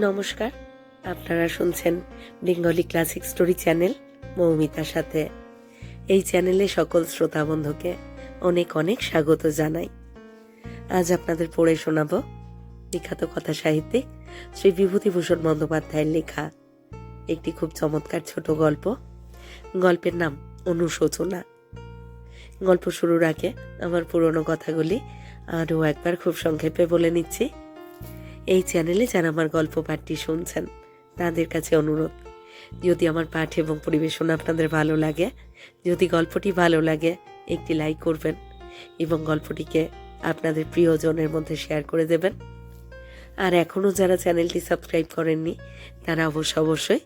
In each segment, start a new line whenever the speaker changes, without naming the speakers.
নমস্কার, আপনারা শুনছেন বেঙ্গলি ক্লাসিক স্টোরি চ্যানেল মৌমিতার সাথে। এই চ্যানেলে সকল শ্রোতা বন্ধুকে অনেক অনেক স্বাগত জানাই। আজ আপনাদের পড়ে শোনাব বিখ্যাত কথা সাহিত্যিক শ্রী বিভূতিভূষণ বন্দ্যোপাধ্যায়ের লেখা একটি খুব চমৎকার ছোট গল্প। গল্পের নাম অনুশোচনা। গল্প শুরুর আগে আমার পুরনো কথাগুলি আরও একবার খুব সংক্ষেপে বলে নিচ্ছি। এই চ্যানেলে যারা আমার গল্প পাঠটি শুনছেন, তাদের কাছে অনুরোধ। যদি আমার পাঠ এবং পরিবেশন আপনাদের ভালো লাগে, যদি গল্পটি ভালো লাগে, একটি লাইক করবেন এবং গল্পটিকে আপনাদের প্রিয়জনের মধ্যে শেয়ার করে দেবেন। আর এখনও যারা চ্যানেলটি সাবস্ক্রাইব করেননি, তারা অবশ্য অবশ্যই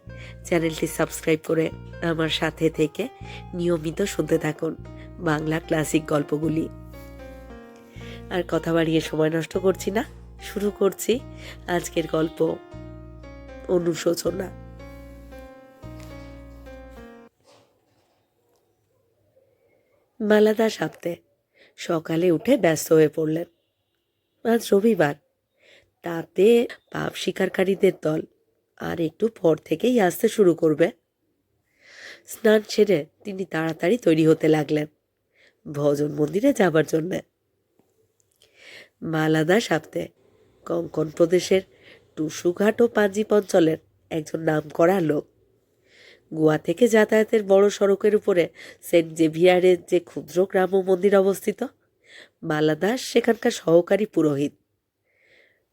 চ্যানেলটি সাবস্ক্রাইব করে আমার সাথে থেকে নিয়মিত শুনতে থাকুন বাংলা ক্লাসিক গল্পগুলি। আর কথা বাড়িয়ে সময় নষ্ট করছি না। শুরু করছি আজকের গল্প অনুশোচনা। মালাদা সাপ্তে সকালে উঠে ব্যস্ত হয়ে পড়লেন। আজ রবিবার। তাতে পাপ শিকারকারীদের দল আর একটু পর থেকেই আসতে শুরু করবে। স্নান সেরে তিনি তাড়াতাড়ি তৈরি হতে লাগলেন ভজন মন্দিরে যাবার জন্যে। মালাদা সাপ্তে কঙ্কন প্রদেশের টুসুঘাট ও পাঞ্জিপ অঞ্চলের একজন নামকরা লোক। গোয়া থেকে যাতায়াতের বড় সড়কের উপরে সেন্ট জেভিয়ারের যে ক্ষুদ্র গ্রাম ও মন্দির অবস্থিত মালাদাস সেখানকার সহকারী পুরোহিত।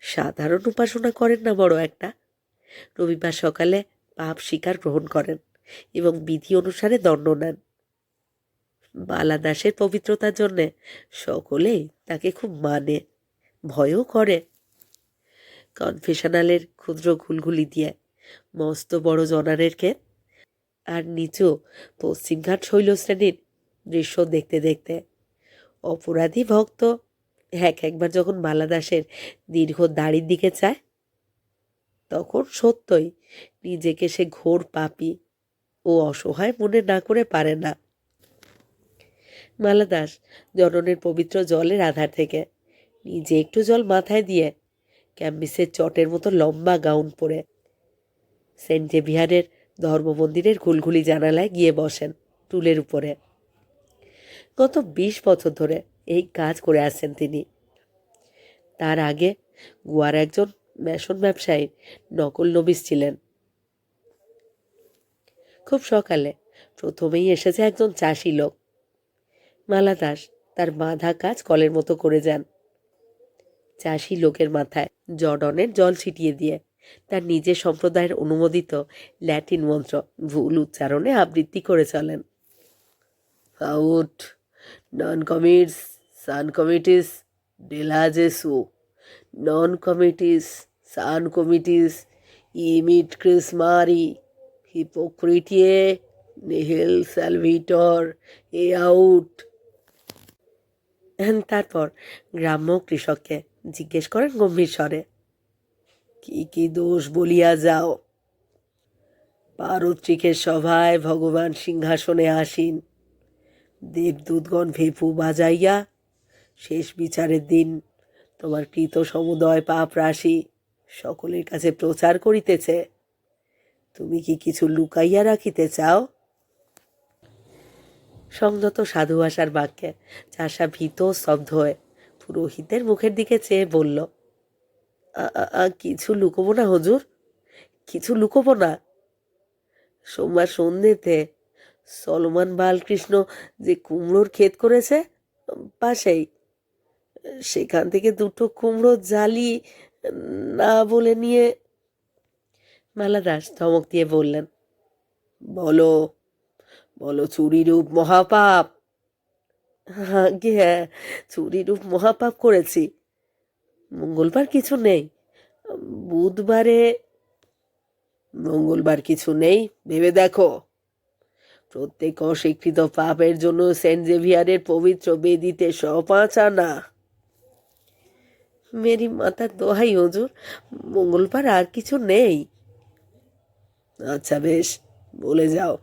সাধারণ উপাসনা করেন না বড় একটা। রবিবার সকালে পাপ শিকার গ্রহণ করেন এবং বিধি অনুসারে দণ্ড নেন। বালাদাসের পবিত্রতার জন্যে সকলেই তাকে খুব মানে ভয়ও করে কনফেশনালের ক্ষুদ্র ঘুলঘুলি দিয়ে মস্ত বড় জনারের ক্ষেত। আর নিচু পশ্চিমঘাট শৈলশ্রেণীর দৃশ্য দেখতে দেখতে অপরাধী ভক্ত এক একবার যখন বালাদাসের দীর্ঘ দাড়ির দিকে চায়, তখন সত্যই নিজেকে সে ঘোর পাপি ও অসহায় মনে না করে পারে না। মালাদাস জননের পবিত্র জলের আধার থেকে নিজে একটু জল মাথায় দিয়ে ক্যাম্বিসের চটের মতো লম্বা গাউন পরে। সেন্ট জেভিয়ারের ধর্মমন্দিরের ঘুলঘুলি জানালায় গিয়ে বসেন টুলের উপরে। গত বিশ বছর ধরে এই কাজ করে আসছেন তিনি। তার আগে গোয়ার একজন মেশন ব্যবসায়ী নকল নবিস ছিলেন। খুব সকালে প্রথমেই এসেছে একজন চাষি লোক। মালা দাস তার বাঁধা কাজ কলের মতো করে যান। চাষি লোকের মাথায় জর্ডনের জল ছিটিয়ে দিয়ে। তার নিজের সম্প্রদায়ের অনুমোদিত ল্যাটিন মন্ত্র ভুল উচ্চারণে আবৃত্তি করে চলেন। আউট নন কমিটস সান কমিটিস ডেলাজেসু নন কমিটিস সান কমিটিস ইমিট ক্রিসমারি হিপোক্রিটিয়ে নেহেল স্যালভিটর এ আউট তারপর গ্রাম্য কৃষককে জিজ্ঞেস করেন গম্ভীর স্বরে, কি কি দোষ বলিয়া যাও? পারত্রিকের সভায় ভগবান সিংহাসনে আসীন। দেবদূতগণ ভেপু বাজাইয়া, শেষ বিচারের দিন তোমার কৃত সমুদয় পাপ রাশি সকলের কাছে প্রচার করিতেছে। তুমি কি কিছু লুকাইয়া রাখিতে চাও? সংযত সাধু আসার বাক্যে চাষা ভীত স্তব্ধ হয়ে পুরোহিতের মুখের দিকে চেয়ে বলল "আ- আ- আ, কিছু লুকোবো না হুজুর কিছু লুকোবো না। সোমবার সন্ধ্যেতে সলমান বালকৃষ্ণ যে কুমড়োর ক্ষেত করেছে পাশেই সেখান থেকে দুটো কুমড়ো জালি না বলে নিয়ে মালা দাস ধমক দিয়ে বললেন বলো বলো চুরিরূপ মহাপাপ আগে হ্যাঁ চুরিরূপ মহাপাপ করেছি। মঙ্গলবার কিছু নেই। বুধবারে মঙ্গলবার কিছু নেই। ভেবে দেখো। প্রত্যেক অস্বীকৃত পাপের জন্য সেন্ট জেভিয়ারের পবিত্র বেদিতে সপাঁচ আনা। মেরি মাতার দোহাই, হজুর। মঙ্গলবার আর কিছু নেই। আচ্ছা বেশ, বলে যাও।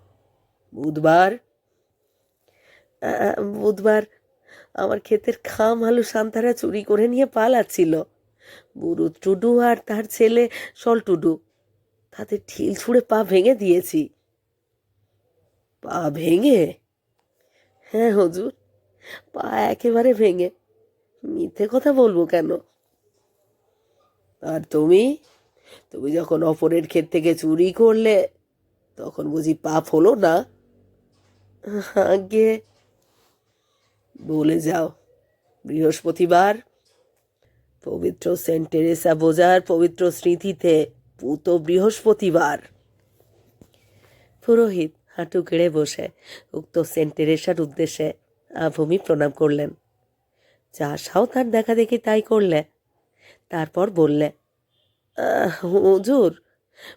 বুধবার বুধবার আমার ক্ষেতের খাম আলু সান্তারা চুরি করে নিয়ে পালাচ্ছিল। বুড়ু টুডু আর তার ছেলে সল টুডু তাদের ঢিল ছুঁড়ে পা ভেঙে দিয়েছি। পা ভেঙে? হ্যাঁ হুজুর, পা একেবারে ভেঙে। মিথ্যে কথা বলব কেন? আর তুমি? তুমি যখন অপরের ক্ষেত থেকে চুরি করলে, তখন বুঝি পাপ হলো না? আগে বলে যাও। বৃহস্পতিবার পবিত্র সেন্ট টেরেসা বোঝার পবিত্র স্মৃতিতে পুত বৃহস্পতিবার। পুরোহিত হাঁটু গেড়ে বসে উক্ত সেন্ট টেরেসার উদ্দেশ্যে আভূমি প্রণাম করলেন। চাষাও তার দেখা দেখি তাই করলে। তারপর বললে "আহ, হুজুর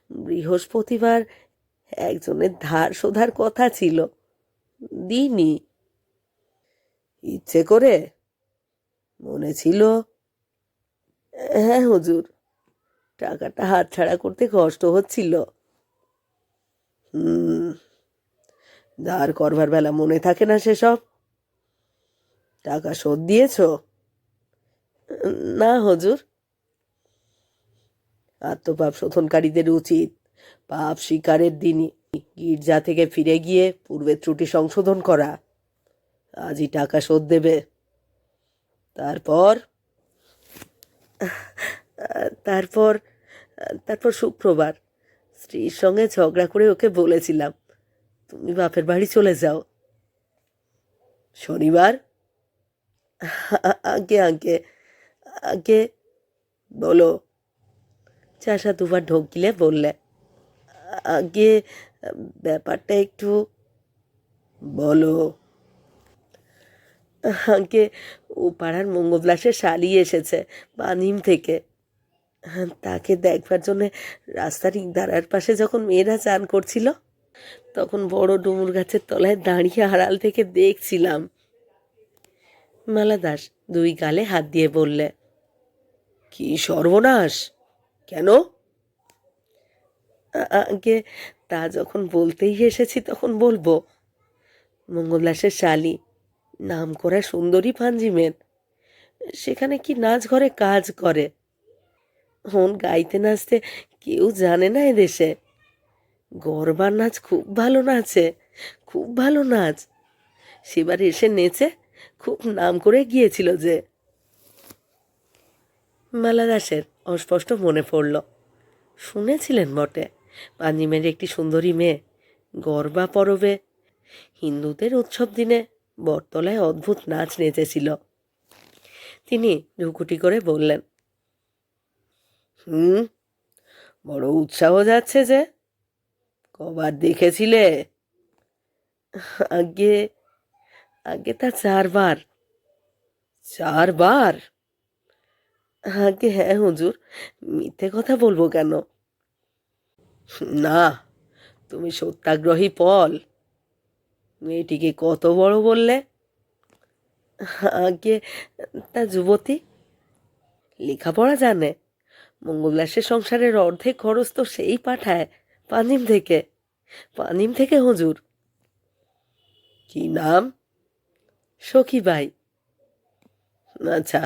বৃহস্পতিবার একজনের ধার শোধার কথা ছিল। দিনি ইচ্ছে করে? মনে ছিল? হ্যাঁ হুজুর। টাকাটা হাতছাড়া করতে কষ্ট হচ্ছিল। হুম ধার করবার বেলা মনে থাকে না সেসব। টাকা শোধ দিয়েছ? না, হুজুর। আত্মপাপ শোধনকারীদের উচিত। পাপ শিকারের দিনই গির্জা থেকে ফিরে গিয়ে পূর্বের ত্রুটি সংশোধন করা। আজই টাকা শোধ দেবে। তারপর? তারপর? তারপর শুক্রবার। স্ত্রীর সঙ্গে ঝগড়া করে ওকে বলেছিলাম, তুমি বাপের বাড়ি চলে যাও। শনিবার? আগে আগে আগে। বলো। চাষা দুবার ঢোক বললে, আগে ব্যাপারটা একটু বলো। আগে ও পাড়ার মঙ্গবিলাসের শালি এসেছে, বানিম থেকে। তাকে দেখবার জন্যে রাস্তার ইকদারার পাশে যখন মেয়েরা চান করছিল, তখন বড় ডুমুর গাছের তলায় দাঁড়িয়ে আড়াল থেকে দেখছিলাম। মালা দাস দুই গালে হাত দিয়ে বললে, কি সর্বনাশ? কেন? আগে তা যখন বলতেই এসেছি তখন বলব। মঙ্গলাসের শালি নাম করা সুন্দরী পাঞ্জিমের সেখানে কি নাচ ঘরে কাজ করে? হন গাইতে নাচতে কেউ জানে না এদেশে। গরবার নাচ খুব ভালো নাচে, খুব ভালো নাচ। সেবার এসে নেচে খুব নাম করে গিয়েছিল যে। মালা দাসের অস্পষ্ট মনে পড়ল। শুনেছিলেন বটে পাঞ্জিমের একটি সুন্দরী মেয়ে, গরবা পরবে। হিন্দুদের উৎসব দিনে বটতলায় অদ্ভুত নাচ নেচেছিল। তিনি ঢুকুটি করে বললেন, হুম, বড় উৎসাহ যাচ্ছে যে, কবার দেখেছিলে? আগে আগে তা চারবার চারবার? আগে হ্যাঁ হুজুর, মিথ্যে কথা বলব কেন? না, তুমি সত্যাগ্রহী পল মেয়েটিকে কত বড় বললে? আগে তা যুবতী, লেখাপড়া জানে। মঙ্গলাসের সংসারের অর্ধেক খরচ তো সেই পাঠায়, পানিম থেকে। পানিম থেকে হুজুর। কি নাম? সখী ভাই। আচ্ছা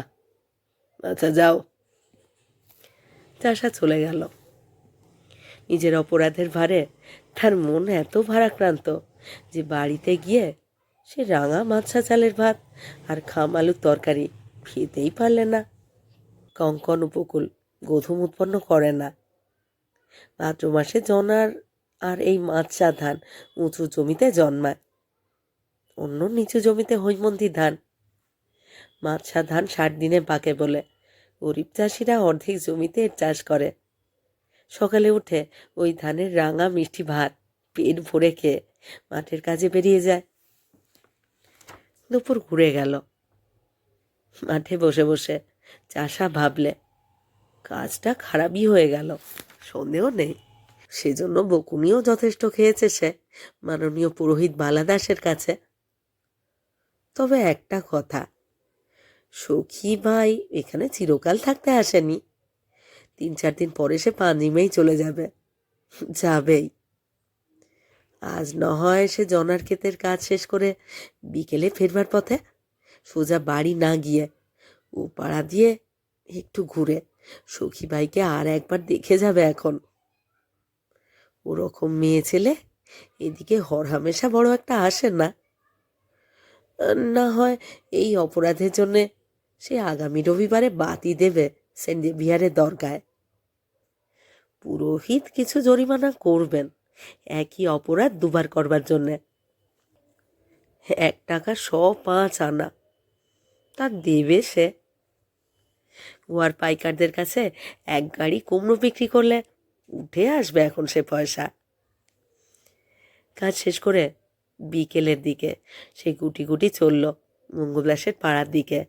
আচ্ছা যাও। চাষা চলে গেল। নিজের অপরাধের ভারে তার মন এত ভারাক্রান্ত। যে বাড়িতে গিয়ে সে রাঙা মাছা চালের ভাত আর খাম আলুর তরকারি খেতেই পারলে না। কঙ্কন উপকূল গোধূম উৎপন্ন করে না। ভাদ্র মাসে জনার আর এই মাছা ধান উঁচু জমিতে জন্মায়। অন্য নিচু জমিতে হৈমন্তী ধান। মাছা ধান ষাট দিনে পাকে বলে। গরিব চাষিরা অর্ধেক জমিতে চাষ করে। সকালে উঠে ওই ধানের রাঙা মিষ্টি ভাত পেট ভরে খেয়ে মাঠের কাজে বেরিয়ে যায়। দুপুর ঘুরে গেল। মাঠে বসে বসে চাষা ভাবলে, কাজটা খারাপই হয়ে গেল, সন্দেহ নেই। সেজন্য বকুনিও যথেষ্ট খেয়েছে সে, মাননীয় পুরোহিত বালাদাসের কাছে। তবে একটা কথা, সখী ভাই এখানে চিরকাল থাকতে আসেনি। তিন চার দিন পরে সে পাঞ্জিমেই চলে যাবে, যাবেই। আজ না হয় সে জনার ক্ষেতের কাজ শেষ করে বিকেলে ফেরবার পথে সোজা বাড়ি না গিয়ে ও পাড়া দিয়ে একটু ঘুরে সখী ভাইকে আর একবার দেখে যাবে এখন। ওরকম মেয়ে ছেলে এদিকে হরহামেশা বড় একটা আসে না। না হয় এই অপরাধের জন্যে সে আগামী রবিবারে বাতি দেবে সেন্ট জেভিয়ারের দরগায়। পুরোহিত কিছু জরিমানা করবেন। একই অপরাধ দুবার করবার জন্যে। এক টাকা শ পাঁচ আনা তা দেবে সে। উহার পাইকারদের কাছে এক গাড়ি কুমড়ো বিক্রি করলে উঠে আসবে এখন সে পয়সা। কাজ শেষ করে বিকেলের দিকে সে গুটি গুটি চলল মঙ্গলাসের পাড়ার দিকে।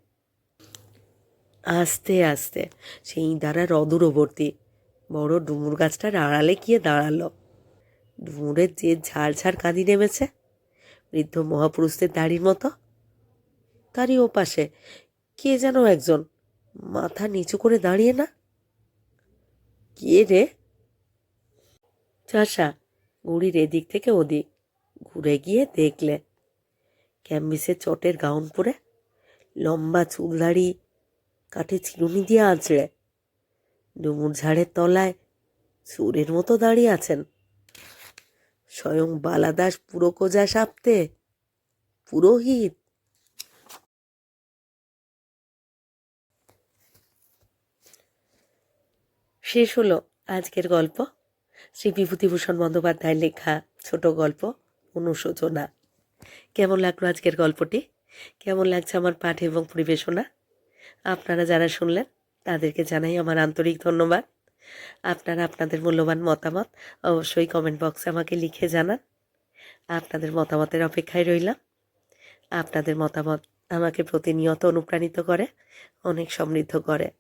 আস্তে আস্তে সেই দ্বারা অদূরবর্তী বড় ডুমুর গাছটার আড়ালে গিয়ে দাঁড়াল। ডুমুরের যে ঝাড় কাঁদি নেমেছে। বৃদ্ধ মহাপুরুষদের দাড়ির মতো। তারই ওপাশে কে যেন একজন মাথা নিচু করে দাঁড়িয়ে না। কে রে? চাষা গুড়ির এদিক থেকে ওদিক ঘুরে গিয়ে দেখলে। ক্যাম্বিসের চটের গাউন পরে লম্বা চুল দাড়ি, কাঠে চিরুনি দিয়ে আঁচড়ে। ডুমুর ঝাড়ের তলায় চোরের মতো দাঁড়িয়ে আছেন। স্বয়ং বালাদাস পুরোকোজা সাপতে। পুরোহিত। শেষ হলো আজকের গল্প। শ্রী বিভূতিভূষণ বন্দ্যোপাধ্যায়ের লেখা ছোট গল্প, অনুশোচনা। কেমন লাগল আজকের গল্পটি? কেমন লাগছে আমার পাঠ এবং পরিবেশনা? আপনারা যারা শুনলেন, তাদেরকে জানাই আমার আন্তরিক ধন্যবাদ। আপনারা, আপনাদের মূল্যবান মতামত অবশ্যই কমেন্ট বক্সে আমাকে লিখে জানান। আপনাদের মতামতের অপেক্ষায় রইলাম। আপনাদের মতামত আমাকে প্রতিনিয়ত অনুপ্রাণিত করে, অনেক সমৃদ্ধ করে।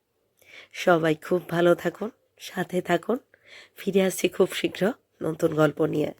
সবাই খুব ভালো থাকুন, সাথে থাকুন। ফিরে আসছি খুব শীঘ্র নতুন গল্প নিয়ে।